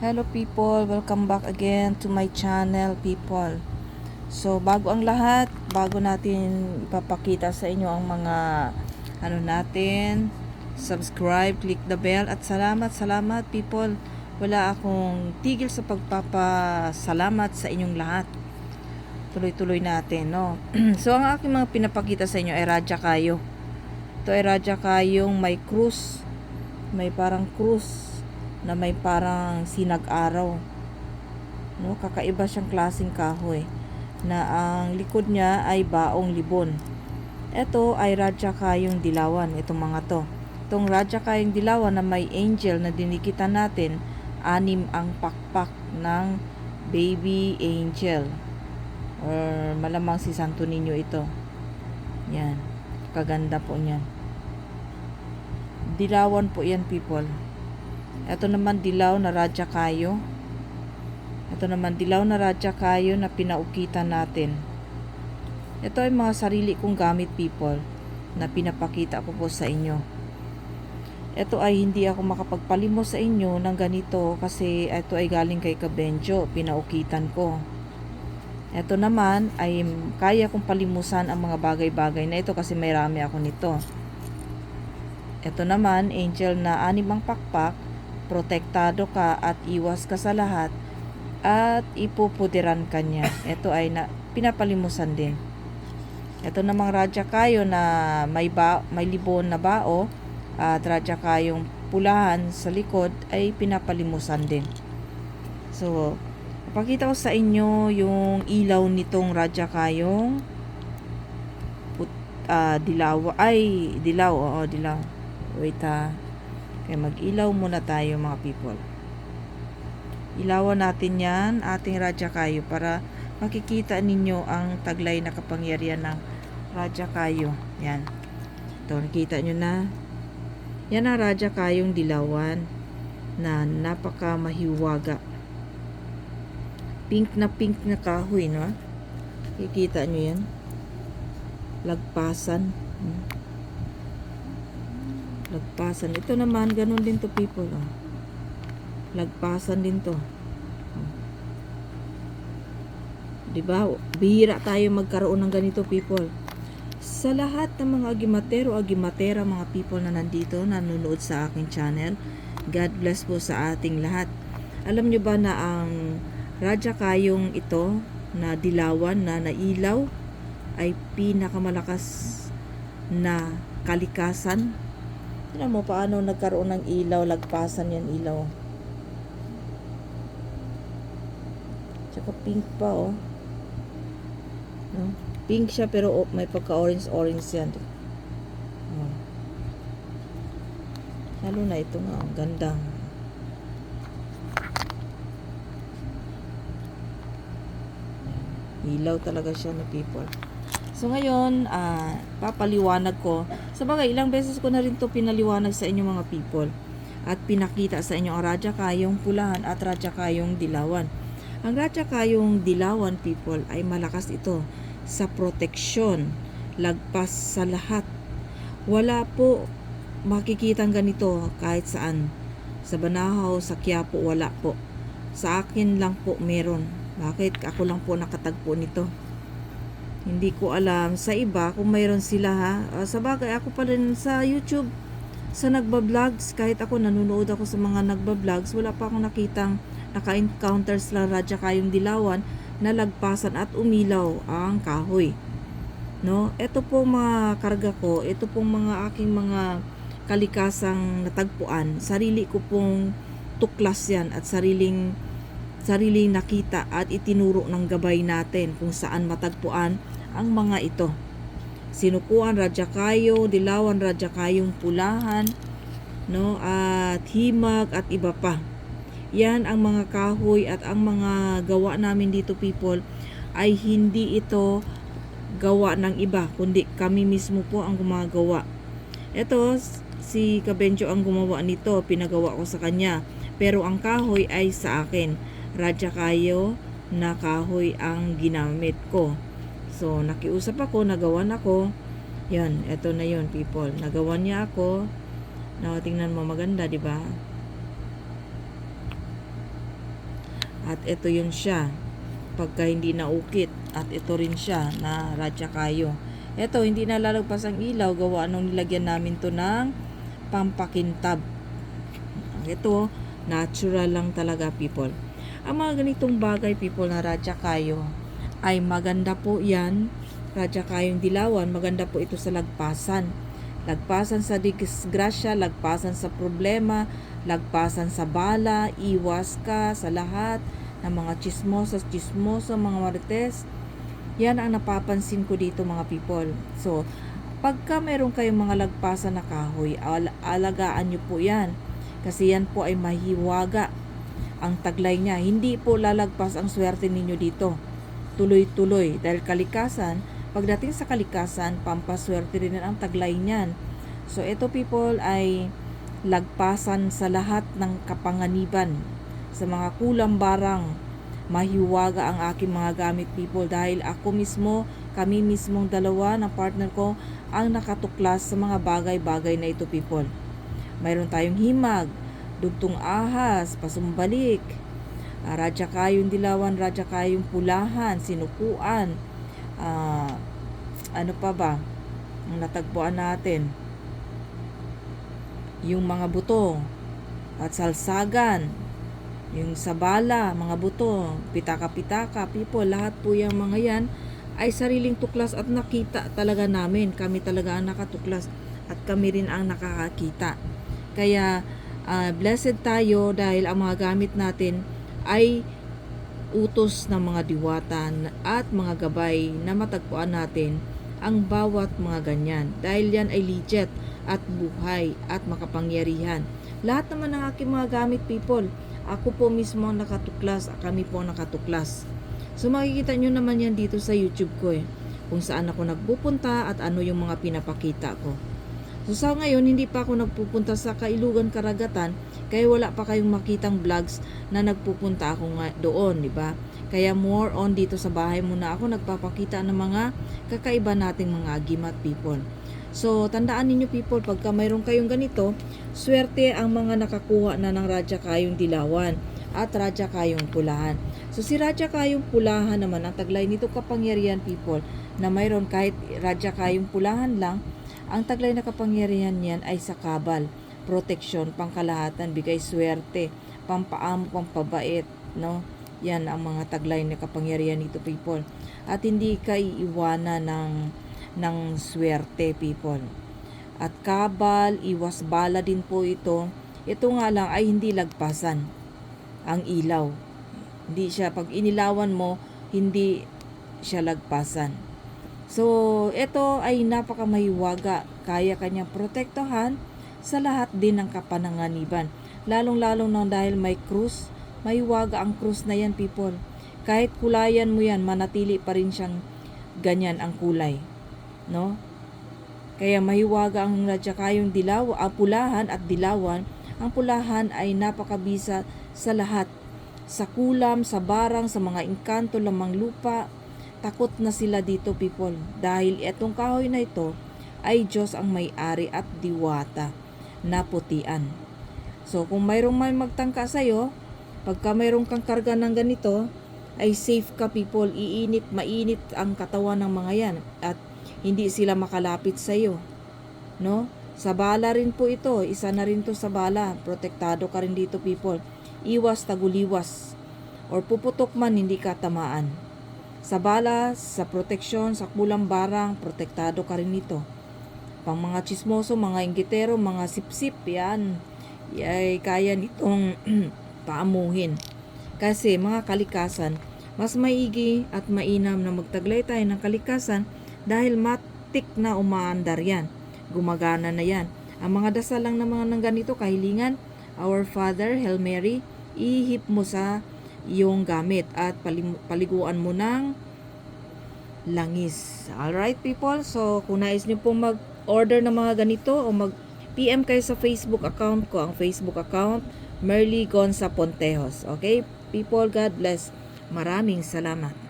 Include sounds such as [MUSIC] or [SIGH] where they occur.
Hello people, welcome back again to my channel people. So bago ang lahat, bago natin ipapakita sa inyo ang mga ano natin, subscribe, click the bell at salamat, salamat people. Wala akong tigil sa pagpapasalamat sa inyong lahat. Tuloy-tuloy natin, no? [CLEARS THROAT] so ang aking mga pinapakita sa inyo ay Radya Kayo. Ito ay Radya Kayong may krus. May parang krus na may parang sinag-araw. No, kakaiba siyang klaseng kahoy na ang likod niya ay baong libon. Ito ay Radya Kayong Dilawan, itong mga to. Itong Radya Kayong Dilawan na may angel na dinikitan natin, anim ang pakpak ng baby angel. Or malamang si Santo Niño ito. Yan. Kaganda po niyan. Dilawan po yan people. Ito naman dilaw na radya kayo. Ito naman dilaw na radya kayo na pinaukitan natin. Ito ay mga sarili kong gamit people na pinapakita ko po sa inyo. Ito ay hindi ako makapagpalimos sa inyo ng ganito kasi ito ay galing kay Kabenjo, pinaukitan ko. Ito naman ay kaya kong palimusan ang mga bagay-bagay na ito kasi may rami ako nito. Ito naman, angel na animang pakpak, protektado ka at iwas ka sa lahat at ipupudiran ka niya. Ito ay na, pinapalimusan din. Ito namang radya kayo na may, ba, may libon na bao at radya kayong pulahan sa likod ay pinapalimusan din. So, Papakita ko sa inyo yung ilaw nitong radya kayong put, ah, dilaw. Ay, dilaw. Oo, dilaw. Wait ha. Kaya mag-ilaw muna tayo mga people. Ilawan natin yan, ating radya kayo para makikita ninyo ang taglay na kapangyarihan ng radya kayo. Yan. Ito, nakita nyo na. Yan ang radya kayong dilawan na napaka mahiwaga pink na pink na kahoy, no? Kikita nyo yan? Lagpasan. Hmm. Lagpasan. Ito naman, ganun din to people, oh. Lagpasan din to. Oh. Diba? Bihira tayo magkaroon ng ganito, people. Sa lahat ng mga agimatero, agimatera, mga people na nandito, nanonood sa aking channel, God bless po sa ating lahat. Alam nyo ba na ang Radya kayong ito na dilawan na nailaw ay pinakamalakas na kalikasan. Tignan mo paano nagkaroon ng ilaw, lagpasan yan ilaw. Tsaka pink pa oh. No? Pink siya pero oh, may pagka-orange-orange yan. Oh. Lalo na ito nga, ang ganda. Ilaw talaga siya na people. So ngayon, uh, papaliwanag ko. Sa bagay, ilang beses ko na rin to pinaliwanag sa inyo mga people. At pinakita sa inyo ang radya kayong pulahan at radya kayong dilawan. Ang radya kayong dilawan people ay malakas ito sa proteksyon, lagpas sa lahat. Wala po makikitang ganito kahit saan. Sa Banahaw, sa Quiapo, wala po. Sa akin lang po meron bakit ako lang po nakatagpo nito? Hindi ko alam sa iba kung mayroon sila ha. Uh, sa bagay ako pa rin sa YouTube sa nagba-vlogs kahit ako nanonood ako sa mga nagba-vlogs wala pa akong nakitang naka-encounter sila radya kayong dilawan na lagpasan at umilaw ang kahoy. No? Ito po mga karga ko, ito pong mga aking mga kalikasang natagpuan. Sarili ko pong tuklas yan at sariling sariling nakita at itinuro ng gabay natin kung saan matagpuan ang mga ito. Sinukuan radya kayo, dilawan radya kayong pulahan, no, at himag at iba pa. Yan ang mga kahoy at ang mga gawa namin dito people ay hindi ito gawa ng iba kundi kami mismo po ang gumagawa. Ito si Kabenjo ang gumawa nito, pinagawa ko sa kanya. Pero ang kahoy ay sa akin radya kayo na kahoy ang ginamit ko. So, nakiusap ako, nagawan ako. Yan, eto na yon people. Nagawan niya ako. Na tingnan mo maganda, di ba? At ito yung siya. Pagka hindi naukit. At ito rin siya na radya kayo. Ito, hindi nalalagpas ang ilaw. Gawa nung nilagyan namin to ng pampakintab. Ito, natural lang talaga people. Ang mga ganitong bagay people na radya kayo ay maganda po yan. Radya kayong dilawan, maganda po ito sa lagpasan. Lagpasan sa disgrasya, lagpasan sa problema, lagpasan sa bala, iwas ka sa lahat ng mga chismosas, chismoso, mga marites. Yan ang napapansin ko dito mga people. So, pagka meron kayong mga lagpasan na kahoy, al- alagaan nyo po yan. Kasi yan po ay mahiwaga ang taglay niya. Hindi po lalagpas ang swerte ninyo dito. Tuloy-tuloy. Dahil kalikasan, pagdating sa kalikasan, pampaswerte rin ang taglay niyan. So, ito people ay lagpasan sa lahat ng kapanganiban. Sa mga kulang barang, mahiwaga ang aking mga gamit people dahil ako mismo, kami mismong dalawa na partner ko ang nakatuklas sa mga bagay-bagay na ito people. Mayroon tayong himag, dugtong ahas, pasumbalik, ah, radya kayong dilawan, radya kayong pulahan, sinukuan, ah, ano pa ba, ang natagpuan natin, yung mga buto, at salsagan, yung sabala, mga buto, pitaka-pitaka, people, lahat po yung mga yan ay sariling tuklas at nakita talaga namin. Kami talaga ang nakatuklas at kami rin ang nakakakita. Kaya ah, blessed tayo dahil ang mga gamit natin ay utos ng mga diwata at mga gabay na matagpuan natin ang bawat mga ganyan. Dahil yan ay legit at buhay at makapangyarihan. Lahat naman ng aking mga gamit people, ako po mismo ang nakatuklas, kami po nakatuklas. So makikita nyo naman yan dito sa YouTube ko eh. Kung saan ako nagpupunta at ano yung mga pinapakita ko. So sa ngayon, hindi pa ako nagpupunta sa Kailugan Karagatan kaya wala pa kayong makitang vlogs na nagpupunta ako nga doon, di ba? Kaya more on dito sa bahay muna ako nagpapakita ng mga kakaiba nating mga gimat people. So, tandaan ninyo people, pagka mayroon kayong ganito, swerte ang mga nakakuha na ng radya kayong dilawan at radya kayong pulahan. So, si radya kayong pulahan naman, ang taglay nito kapangyarihan people, na mayroon kahit radya kayong pulahan lang, ang taglay na kapangyarihan niyan ay sa kabal, proteksyon, pangkalahatan, bigay swerte, pampaamo, pampabait, no? Yan ang mga taglay na kapangyarihan nito people. At hindi ka iiwanan ng ng swerte people. At kabal, iwas bala din po ito. Ito nga lang ay hindi lagpasan ang ilaw. Hindi siya, pag inilawan mo, hindi siya lagpasan. So, ito ay napakamahiwaga. Kaya kanyang protektahan sa lahat din ng kapananganiban. Lalong-lalong na dahil may krus, mahiwaga ang krus na yan people. Kahit kulayan mo yan, manatili pa rin siyang ganyan ang kulay no? Kaya mahiwaga ang radya kayong dilaw, ang pulahan at dilawan. Ang pulahan ay napakabisa sa lahat. Sa kulam, sa barang, sa mga engkanto lamang lupa. Takot na sila dito people. Dahil itong kahoy na ito ay Diyos ang may-ari at diwata na putian. So kung mayroong may magtangka sa'yo, pagka mayroong kang karga ng ganito, ay safe ka people. Iinit, mainit ang katawan ng mga yan. At hindi sila makalapit sa iyo. No? Sa bala rin po ito, isa na rin to sa bala. Protektado ka rin dito people. Iwas taguliwas. Or puputok man, hindi ka tamaan. Sa bala, sa proteksyon, sa kulang barang, protektado ka rin nito. Pang mga chismoso, mga inggitero, mga sipsip, yan. Ay kaya nitong [CLEARS THROAT] paamuhin. Kasi mga kalikasan, mas maigi at mainam na magtaglay tayo ng kalikasan dahil matik na umaandar yan. Gumagana na yan. Ang mga dasal lang ng mga nang ganito kahilingan, Our Father, Hail Mary, ihip mo sa iyong gamit at paliguan mo ng langis. Alright people, so kung nais niyo po mag-order ng mga ganito o mag PM kayo sa Facebook account ko, ang Facebook account Merly Gonza Pontejos. Okay? People, God bless. Maraming salamat.